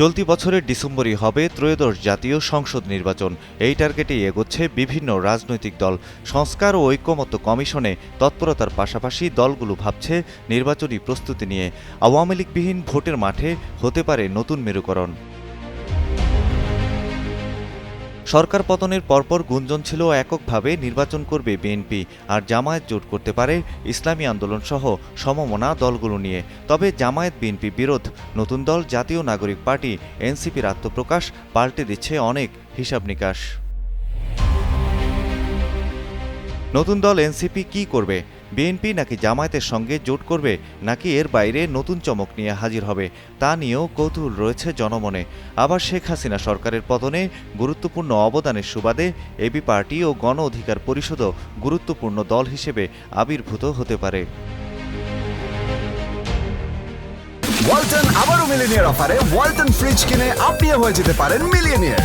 চলতি বছরের ডিসেম্বরই হবে ত্রয়োদশ জাতীয় সংসদ নির্বাচন। এই টার্গেটেই এগোচ্ছে বিভিন্ন রাজনৈতিক দল। সংস্কার ও ঐক্যমত্য কমিশনে তৎপরতার পাশাপাশি দলগুলো ভাবছে নির্বাচনী প্রস্তুতি নিয়ে। আওয়ামী লীগবিহীন ভোটের মাঠে হতে পারে নতুন মেরুকরণ। সরকার পতনের পরপর গুঞ্জন ছিল এককভাবে নির্বাচন করবে বিএনপি, আর জামায়াত জোট করতে পারে ইসলামী আন্দোলন সহ সমমনা দলগুলো নিয়ে। তবে জামায়াত বিএনপি বিরোধ, নতুন দল জাতীয় নাগরিক পার্টি, এনসিপির আত্মপ্রকাশ পাল্টে দিচ্ছে অনেক হিসাব নিকাশ। নতুন দল এনসিপি কি করবে? বিএনপি নাকি জামায়াতের সঙ্গে জোট করবে নাকি এর বাইরে নতুন চমক নিয়ে হাজির হবে তা নিয়েও কৌতূহল রয়েছে জনমনে। আবার শেখ হাসিনা সরকারের পতনে গুরুত্বপূর্ণ অবদানের সুবাদে এবি পার্টি ও গণ অধিকার পরিষদও গুরুত্বপূর্ণ দল হিসেবে আবির্ভূত হতে পারে। ওয়ালটন আবারও মিলিনিয়ার অফারে ওয়ালটন ফ্রিজ কিনে আপনিও হয়ে যেতে পারেন মিলিয়নিয়ার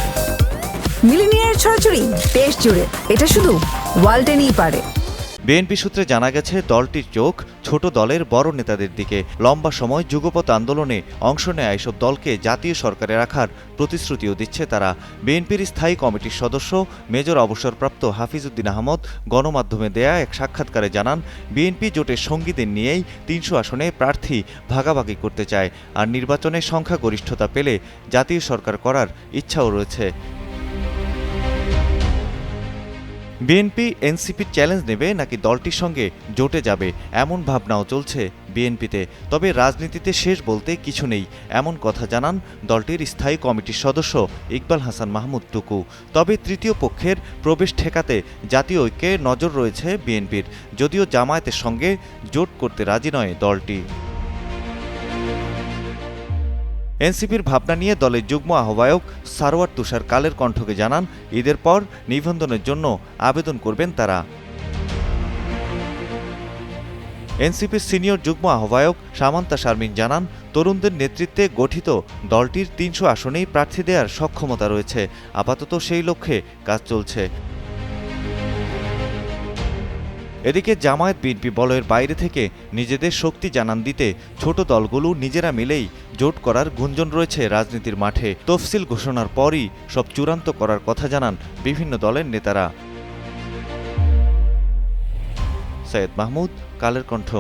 মিলিনিয়ার ছড়াছড়ি দেশ জুড়ে। এটা শুধু ওয়ালটেনই পারে। বিএনপি সূত্রে জানা গেছে, দলটির চোখ ছোট দলের বড় নেতাদের দিকে। লম্বা সময় যুগপৎ আন্দোলনে অংশ নেয় এসব দলকে জাতীয় সরকারে রাখার প্রতিশ্রুতিও দিচ্ছে তারা। বিএনপির স্থায়ী কমিটির সদস্য, মেজর অবসরপ্রাপ্ত হাফিজউদ্দিন আহমদ গণমাধ্যমে দেয়া এক সাক্ষাৎকারে জানান, বিএনপি জোটের সঙ্গীদের নিয়েই তিনশো আসনে প্রার্থী ভাগাভাগি করতে চায়, আর নির্বাচনে সংখ্যাগরিষ্ঠতা পেলে জাতীয় সরকার করার ইচ্ছাও রয়েছে। বিএনপি এনসিপির চ্যালেঞ্জ নেবে নাকি দলটির সঙ্গে জোটে যাবে? এমন ভাবনাও চলছে বিএনপিতে। তবে রাজনীতিতে শেষ বলতে কিছু নেই। এমন কথা জানান দলটির স্থায়ী কমিটির সদস্য ইকবাল হাসান মাহমুদ টুকু। তবে তৃতীয় পক্ষের প্রবেশ ঠেকাতে জাতীয় ঐক্যে নজর রয়েছে বিএনপির। যদিও জামায়াতের সঙ্গে জোট করতে রাজি নয় দলটি। এনসিপির ভাবনা নিয়ে দলের যুগ্ম আহ্বায়ক সারোয়ার তুষার কালের কণ্ঠকে জানান, ঈদের পর নিবন্ধনের জন্য আবেদন করবেন তারা। এনসিপির সিনিয়র যুগ্ম আহ্বায়ক সামান্তা শারমিন জানান, তরুণদের নেতৃত্বে গঠিত দলটির তিনশো আসনেই প্রার্থী দেওয়ার সক্ষমতা রয়েছে। আপাতত সেই লক্ষ্যে কাজ চলছে। এদিকে জামায়াত বিএনপি বলয়ের বাইরে থেকে নিজেদের শক্তি জানান দিতে ছোট দলগুলো নিজেরা মিলেই জোট করার গুঞ্জন রয়েছে রাজনীতির মাঠে। তফসিল ঘোষণার পরই সব চূড়ান্ত করার কথা জানান বিভিন্ন দলের নেতারা। সৈয়দ মাহমুদ, কালের কণ্ঠ।